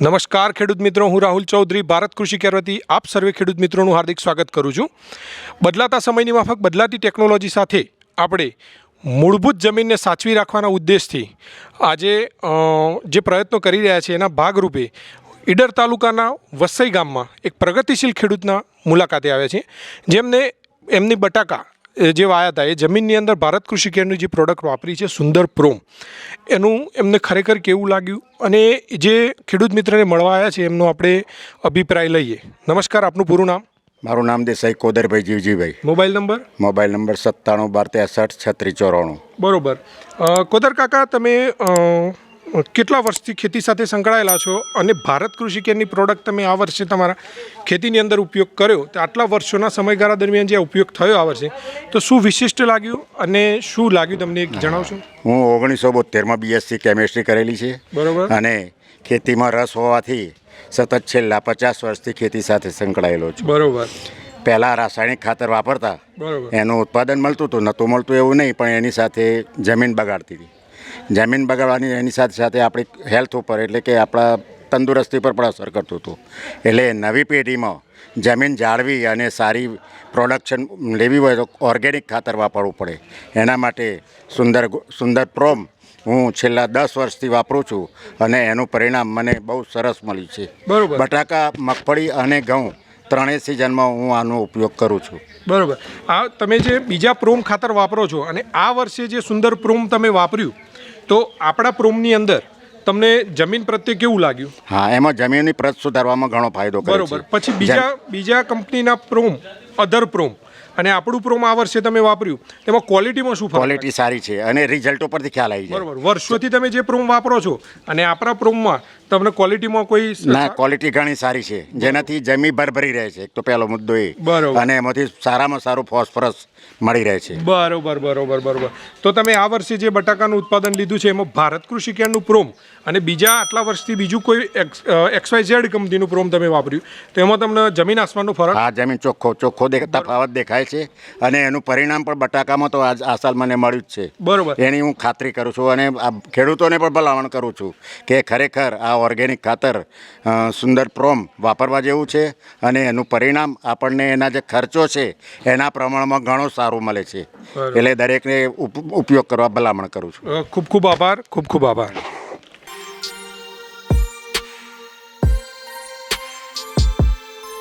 નમસ્કાર ખેડૂત મિત્રો, હું રાહુલ ચૌધરી, ભારત કૃષિ કેર વતી આપ સર્વે ખેડૂત મિત્રોનું હાર્દિક સ્વાગત કરું છું. બદલાતા સમયની માફક બદલાતી ટેકનોલોજી સાથે આપણે મૂળભૂત જમીનને સાચવી રાખવાના ઉદ્દેશથી આજે જે પ્રયત્નો કરી રહ્યા છે એના ભાગરૂપે ઈડર તાલુકાના વસઈ ગામમાં એક પ્રગતિશીલ ખેડૂતના મુલાકાતે આવ્યા છે જેમને એમની બટાકા જે વાયા હતા એ જમીનની અંદર ભારત કૃષિ કેરની જે પ્રોડક્ટ વાપરી છે સુંદર પ્રોમ એનું એમને ખરેખર કેવું લાગ્યું? અને જે ખેડૂત મિત્રને મળવા આવ્યા છે એમનો આપણે અભિપ્રાય લઈએ. નમસ્કાર આપનું પૂરું નામ? મારું નામ Desai Kodarbhai Jivjibhai. Mobile number? Mobile number સત્તાણું બાર ત્રેસઠ છત્રીસ ચોરાણું. બરોબર. કોદર કાકા તમે કેટલા વર્ષથી ખેતી સાથે સંકળાયેલા છો અને ભારત કૃષિ કેરની પ્રોડક્ટ તમે આ વર્ષે તમારા ખેતીની અંદર ઉપયોગ કર્યો? તો આટલા વર્ષોના સમયગાળા દરમિયાન જે ઉપયોગ થયો આ વર્ષે તો શું વિશિષ્ટ લાગ્યું અને શું લાગ્યું તમને એક જણાવશો? હું ઓગણીસો બોતેરમાં બીએસસી કેમેસ્ટ્રી કરેલી છે. બરાબર. અને ખેતીમાં રસ હોવાથી સતત છેલ્લા પચાસ વર્ષથી ખેતી સાથે સંકળાયેલો છું. બરાબર. પહેલાં રાસાયણિક ખાતર વાપરતા. એનું ઉત્પાદન મળતું હતું નહોતું મળતું એવું નહીં પણ એની સાથે જમીન બગાડતી હતી. જમીન બગાડવાની એની સાથે સાથે આપણી હેલ્થ ઉપર એટલે કે આપણા તંદુરસ્તી પર પણ અસર કરતું હતું. એટલે નવી પેઢીમાં જમીન જાળવી અને સારી પ્રોડક્શન લેવી હોય તો ઓર્ગેનિક ખાતર વાપરવું પડે. એના માટે સુંદર સુંદર પ્રોમ હું છેલ્લા દસ વર્ષથી વાપરું છું અને એનું પરિણામ મને બહુ સરસ મળ્યું છે. બરાબર. બટાકા મગફળી અને ઘઉં ત્રણેય સિઝનમાં હું આનો ઉપયોગ કરું છું. બરાબર. આ તમે જે બીજા પ્રોમ ખાતર વાપરો છો અને આ વર્ષે જે સુંદર પ્રોમ તમે વાપર્યું તો આપણા પ્રોમની અંદર તમને જમીન પ્રત્યે કેવું લાગ્યું? હા એમાં જમીનની પ્રત સુધારવામાં ઘણો ફાયદો બરોબર. પછી બીજા બીજા કંપનીના પ્રોમ અધર પ્રોમ અને આપણું પ્રોમ આ વર્ષે તમે વાપર્યું તેમાં ક્વોલિટીમાં શું ક્વોલિટી સારી છે અને રિઝલ્ટો પરથી ખ્યાલ આવી જાય. બરોબર. વર્ષોથી તમે જે પ્રોમ વાપરો છો અને આપણા પ્રોમમાં તમને ક્વોલિટીમાં કોઈ ના ક્વોલિટી ઘણી સારી છે. જેનાથી જમી ભરભરી રહે છે. એક તો પહેલો મુદ્દો એ. બરોબર. અને એમાંથી સારામાં સારું ફોસ્ફરસ મળી રહે છે. બરોબર બરોબર બરોબર. તો તમે આ વર્ષે જે બટાકાનું ઉત્પાદન લીધું છે એમાં ભારત કૃષિ કેરનું પ્રોમ અને બીજા આટલા વર્ષથી બીજું કોઈ એક્સવાય ઝેડ કંપનીનું પ્રોમ તમે વાપર્યું તો એમાં તમને જમીન આસમાનનો ફરક? આ જમીન ચોખ્ખો ચોખ્ખો તફાવત દેખાય છે. અને એનું પરિણામ પણ બટાકામાં તો આજ આ સાલ મને મળ્યું જ છે. બરોબર. એની હું ખાતરી કરું છું અને આ ખેડૂતોને પણ ભલામણ કરું છું કે ખરેખર આ ઓર્ગેનિક ખાતર સુંદર પ્રોમ વાપરવા જેવું છે અને એનું પરિણામ આપણને એના જે ખર્ચો છે એના પ્રમાણમાં ઘણો સારું મળે છે. એટલે દરેકને ઉપ- ઉપયોગ કરવા ભલામણ કરું છું. ખૂબ ખૂબ આભાર ખૂબ ખૂબ આભાર.